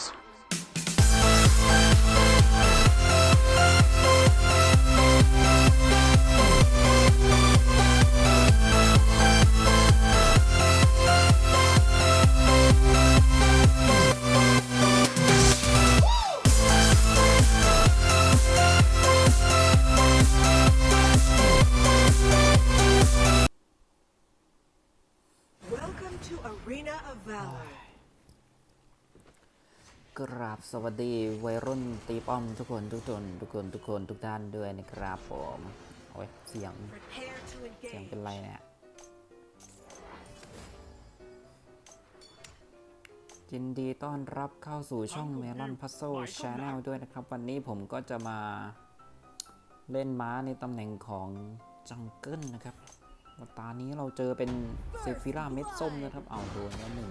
is. กราบสวัสดีวัยรุ่นตีป้อมทุกคนทุกคนทุกคนทุกคนทุกท่านด้วยนะครับผมโอ้ยเสียงเสียงเป็นไรเนี่ยยินดีต้อนรับเข้าสู่ช่อง Melon Puzzle Channel ด้วยนะครับ วันนี้ผมก็จะมาเล่นม้าในตำแหน่งของจังเกิลนะครับตานี้เราเจอเป็นเซฟิราเม็ดส้มนะครับ เอาโดนแล้วหนึ่ง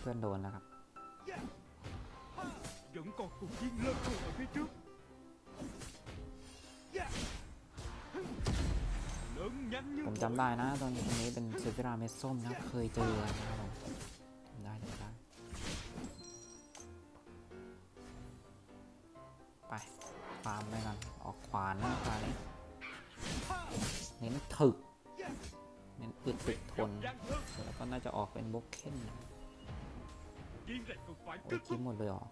เพื่อนโดนนะครับ Vẫn còn cuộc chiến lớn hơn ở phía trước Lớn nhanh như ผมจำได้นะ ตอนนี้เป็นเซฟิราเม็ดส้มนะครับเคยเจอนะครับผมจำได้จำได้ไปฟาร์มไปกันออกขวานนะคราวนี้เน้นถึก เน้นอึดตึกทน แล้วก็น่าจะออกเป็นบล็อกเคนนโอ้ยคิดหมดเลยหรอ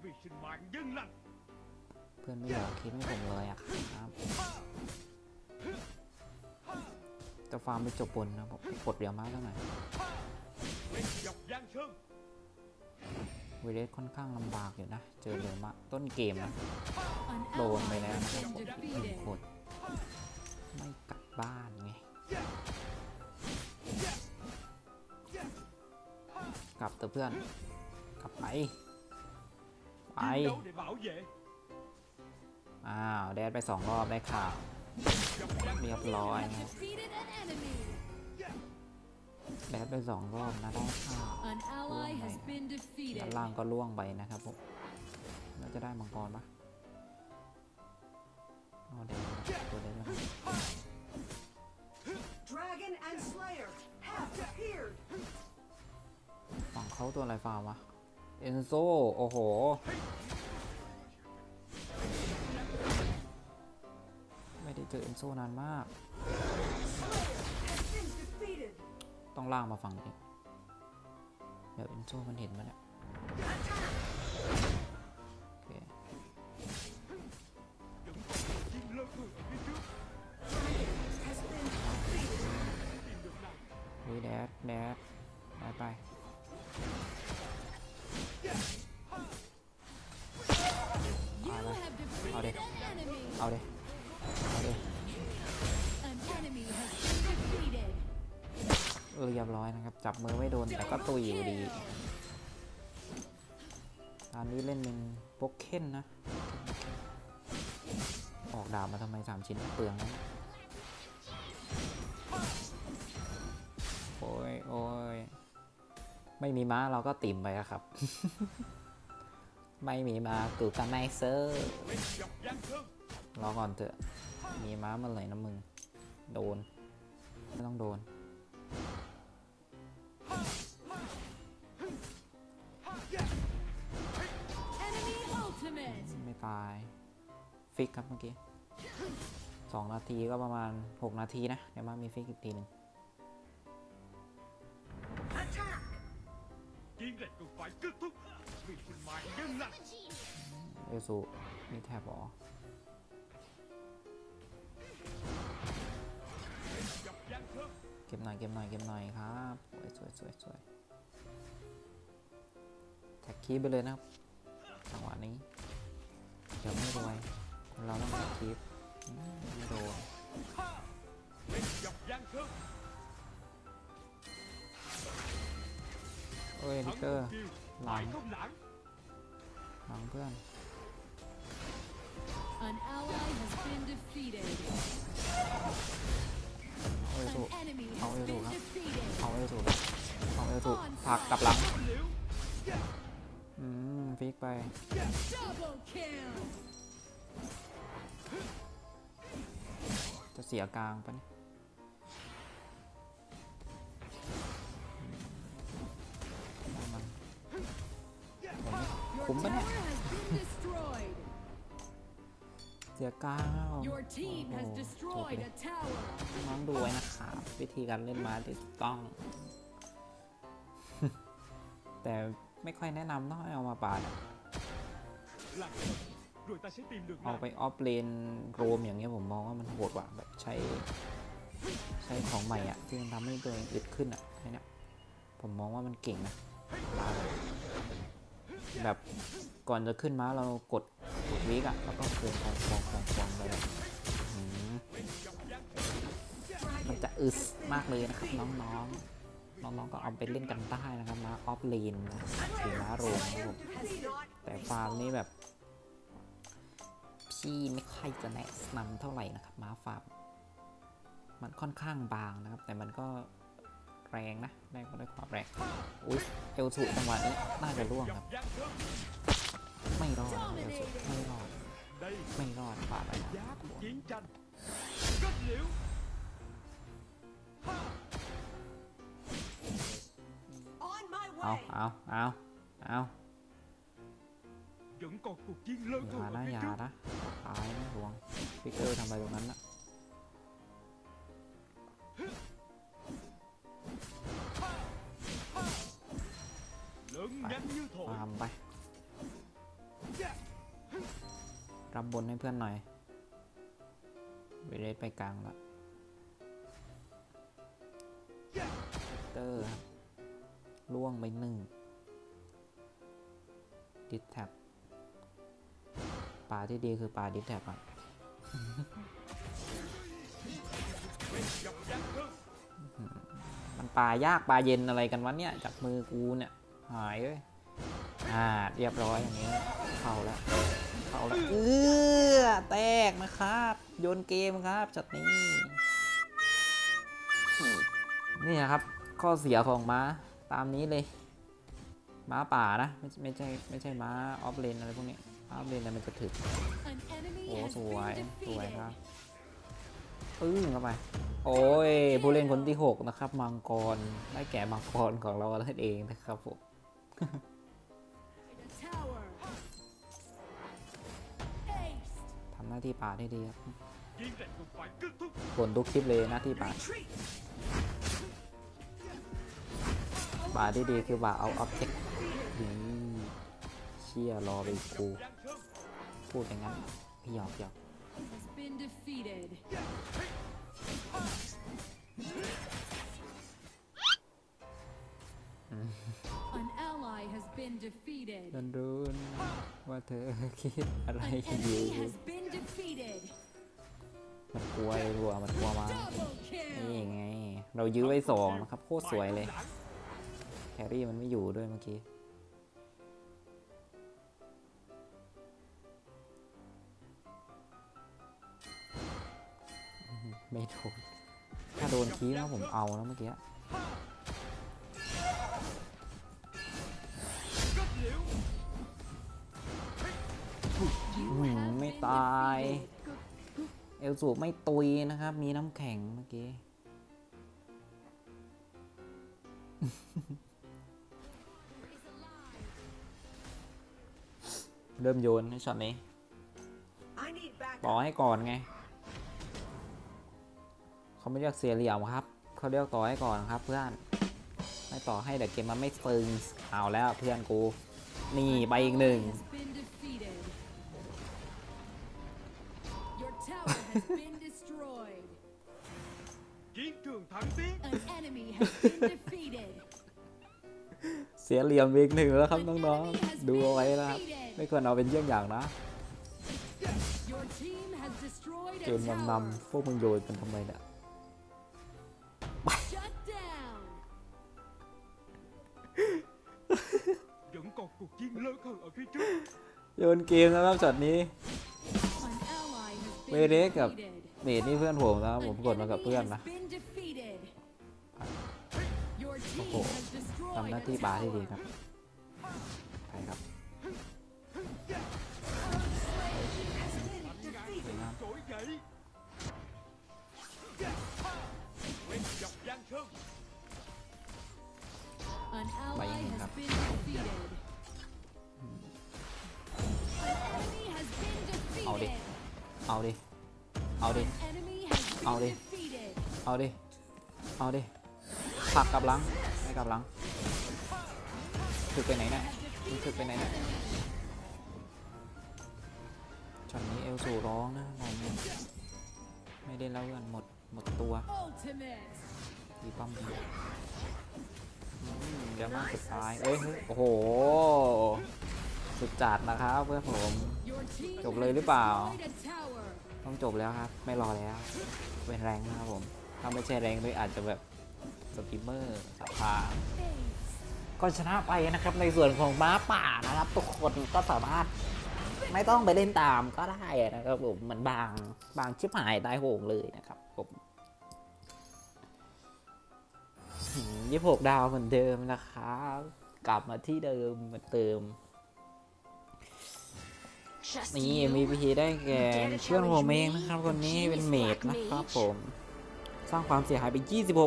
เพื่อนไม่อยากคิดไม่ผมเลยอะครับจะฟาร์มไปจบบนนะผมกดเรียวมากแล้วหน่อยเวเดสค่อนข้างลำบากอยู่นะ เจอเรือมะต้นเกมนะโดนไปแล้วนะครับผมหนึ่งคนไม่กลับบ้านไง กลับเถอะเพื่อน กลับไปไป đấu để bảo vệ อ้าว แดดไปสองรอบได้ข่าว เรียบร้อยนะ Defeated an enemy. แดดไปสองรอบนะได้ข่าว An ally has been ด้าน defeated. ล่างก็ล่วงไปนะครับผมน่าจะได้มังกรปะเอาแดดตัวแดดด้วยนะ Dragon and Slayer have appeared. เขาตัวอะไรฟาร์มวะ เอนโซ โอ้โห ไม่ได้เจอเอนโซนานมาก ต้องล่างมาฝั่งนี้ เดี๋ยวเอนโซมันเห็นมาเนี่ย รียบร้อยนะครับ จับมือไม่โดนแต่ก็ตุยอยู่ดี Kill. อันนี้เล่นเป็นโป๊กเคนนะ ออกดาบมาทำไมสามชิ้นเปลืองนะโอ้ยโอ้ยไม่มีม้าเราก็ติ่มไปครับ ไม่มีม้ากูกันไนเซอร์รอก่อนเถอะ มีม้าเมื่อไหร่นะมึง โดน ไม่ต้องโดน ไม่ตาย ฟิกครับเมื่อกี้สองนาทีก็ประมาณ 6 นาทีนะ เดี๋ยวมามีฟิกอีกทีหนึ่งเอซูมีแท็บเหรอเก็บหน่อยเก็บหน่อยเก็บหน่อยครับสวยสวยสวยสวยแท็กคีบไปเลยนะครับจังหวะนี้ เดี๋ยวไม่รวยคนเราต้องแท็กคีบอืมไม่โดน Quét dọc giang sơn เอ้ยดิก Thắng เกอร์ một chiều หลัง Bại không lãng หลังเพื่อน An ally has been defeated. เอาเอลซู An enemy How has will you been do, huh? defeated. เอาเอลซูเอาเอลซูผลักกลับหลัง Liễu อืมฟิกไป Double kill. จะเสียกลางปะเนี่ยอืมเอามันคุ้มปะเนี่ย Tower has been destroyed. เสียก้าว Your team has โอ้โหจบ destroyed เลย a tower. น้องดูไว้นะครับวิธีการเล่นม้าที่ถูกต้อง แต่ ไม่ค่อยแนะนำเนาะให้เอามาปาดเอาไปออฟเลนโรมอย่างเงี้ยผมมองว่ามันโหดกว่าแบบใช้ใช้ของใหม่อะที่มันทำให้ตัวเองอึดขึ้นอะไอ้เนี่ยผมมองว่ามันเก่งนะแบบก่อนจะขึ้นม้าเรากดกดวิกอะแล้วก็เกินฟองฟองฟองฟองไปเลยอื้อหือมันจะอึดมากเลยนะครับน้องๆ น้องๆก็เอาไปเล่นกันได้นะครับม้าออฟเลนนะหรือม้าโรมครับแต่ฟาร์มนี่แบบ พี่ไม่ค่อยจะแนะนำเท่าไหร่นะครับม้าฟาร์มมันค่อนข้างบางนะครับ แต่มันก็แรงนะแรงก็ได้ความแรงอุ้ยเอลสุจังหวะนี้น่าจะร่วงครับ ไม่รอดเอลสุไม่รอดไม่รอดปาดไปนะ เหลว on my เอา way. เอาเอาเอา vẫn còn cuộc chiến lớn อย่า hơn นะ ở อ phía ย่า trước นะตายนะหลวงฟิกเกอร์ทำอะไรตรงนั้นนะ lớn nhanh như thổi ฟาร์มไปรับบนให้เพื่อนหน่อยเวเลสไปกลางละเตอร์ครับ ล่วงไปหนึ่งดิสแท็บป่าที่ดีคือป่าดิสแท็บอะมันป่ายากป่าเย็นอะไรกันวะเนี่ยจับมือกูเนี่ยหายเว้ยอ่าเรียบร้อยอย่างนี้เข้าแล้วเข้าแล้วเออแตกนะครับ โยนเกมครับจัดนี้ นี่นะครับ ข้อเสียของม้า ตามนี้เลยม้าป่านะ ไม่ไม่ใช่ไม่ใช่ม้าออฟเลนอะไรพวกนี้ออฟเลนอะไรมันจะถึก An enemy โอ้ has สวย been สวย defeated. ครับปึ้งเข้าไปโอ้ยผู้เล่นคนที่ 6 นะครับมังกรได้แก่มังกรของเรานั่นเองนะครับผม A tower. Ace. ทำหน้าที่ป่าได้ดีครับ chiến lệnh cũng phải kết thúc ผลทุกคลิปเลยหน้าที่ป่า Retreat. ป่าที่ดีคือป่าเอาออบเจกต์นี่เชี่ยรอไปกู gian thương พูดอย่างนั้นหยอกหยอก Has been defeated. อืม An ally has been defeated. ดันรุนว่าเธอคิดอะไร An อยู่ enemy has been defeated. มันกลัวไอ้รัวมันกลัวมา Double นี่ kill. ไง เรายื้อไว้สองนะครับ โคตรสวยเลย lãng แค รี่มันไม่อยู่ด้วยเมื่อกี้ ไม่โดน ถ้าโดนคีย์นะผมเอานะเมื่อกี้ kết liễu You Hmm, have mấy been tay. defeated. เอลสูไม่ตุยนะครับ มีน้ำแข็งเมื่อกี้ เริ่มโยนในช็อตนี้ I need backup. ต่อให้ก่อนไง เขาไม่เรียกเสียเหลี่ยมครับ เขาเรียกต่อให้ก่อนครับ เพื่อน ไม่ต่อให้เดี๋ยวเกมมันไม่ซึงเอาแล้วเพื่อนกู นี่ไปอีกหนึ่ง Has been defeated. Your tower has been destroyed. chiến trường thắng tiến An enemy has been defeated. เสียเหลี่ยมอีกหนึ่งแล้วครับ An น้อง enemy has ๆดูเอาไว้นะครับ defeated. ไม่ควรเอาเป็นเยี่ยงอย่างนะ Your team has destroyed เก a มนำ tower. ๆพวกมึงโยนกันทำไมเนี่ย Shut down. vẫn còn cuộc chiến lớn hơn ở phía trước โยนเกมนะครับช็อตนี้ An ally has เว been เดสกับ defeated. เมดนี่เพื่อนผมนะครับ An ผมกดมากับ enemy เพื่อน has นะาที่บาร์ที่ดีครับไปครับไปยังครับเอาดิ เอาดิ เอาดิ เอาดิ เอาดิ เอาดิ ผักกับหลัง ไม่กับหลัง ถึกไปไหนเนี่ยมึงถึกไปไหนเนี่ยช็อตนี้เอลสูร้องนะองไม่ไม่ได้แล้วเพื่อนหมดหมดตัวดีป้อมดีเดี๋ยวมาสุดท้ายเอ้ยเฮ้ยโอ้โห สุดจัดนะครับเพื่อนผม จบเลยหรือเปล่า ต้องจบแล้วครับ ไม่รอแล้ว เป็นแรงนะครับผม ถ้าไม่ใช่แรงด้วยอาจจะแบบสตรีมเมอร์สภา Ace. ก็ชนะไปนะครับในส่วนของม้าป่านะครับ ทุกคนก็สามารถไม่ต้องไปเล่นตามก็ได้นะครับผมเหมือนบางบางชิบหายได้โหงเลยนะครับผมยี่หกดาวเหมือนเดิมนะครับ กลับมาที่เดิมเหมือนเดิมนี่ MVP ได้แก่เพื่อนผมเองนะครับคนนี้เป็นเมดนะครับผม สร้างความเสียหายไป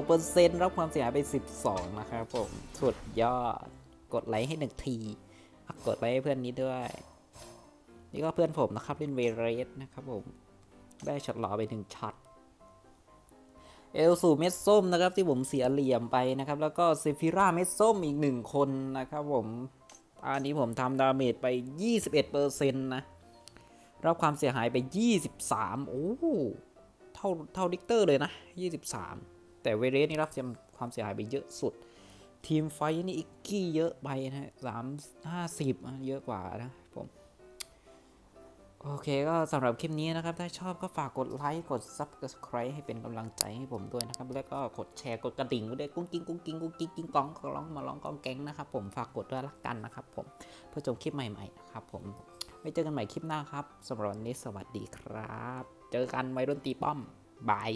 26%รับความเสียหายไป 12 นะครับผม สุดยอด กดไลค์ให้หนึ่งที กดไลค์ให้เพื่อนนี้ด้วย นี่ก็เพื่อนผมนะครับ เล่นเวเรสนะครับผม ได้ช็อตหล่อไปหนึ่งช็อต เอลสูเม็ดส้มนะครับที่ผมเสียเหลี่ยมไปนะครับ แล้วก็เซฟิราเม็ดส้มอีกหนึ่งคนนะครับผม อันนี้ผมทำดาเมจไป 21%นะ รับความเสียหายไป 23 โอ้ ท่าเท่าดิกเตอร์เลยนะ 23 แต่เวเรสนี่รับความเสียหายไปเยอะสุด ทีมไฟท์นี่อิกกี้เยอะไปนะฮะสามห้าสิบเยอะกว่านะผมโอเคก็สำหรับคลิปนี้นะครับ ถ้าชอบก็ฝากกดไลค์กด Subscribe ให้เป็นกำลังใจให้ผมด้วยนะครับ แล้วก็กดแชร์กดกระดิ่งด้วยกุ้งกิ้งกุ้งกิ้งกุ้งกิ้งกิ้งกองก็ร้องมาร้องกองแก๊งนะครับผมฝากกดด้วยละกันนะครับผมเพื่อชมคลิปใหม่ๆนะครับผมไว้เจอกันใหม่คลิปหน้าครับสำหรับวันนี้สวัสดีครับ เจอกันไวรุ่นตีป้อม บาย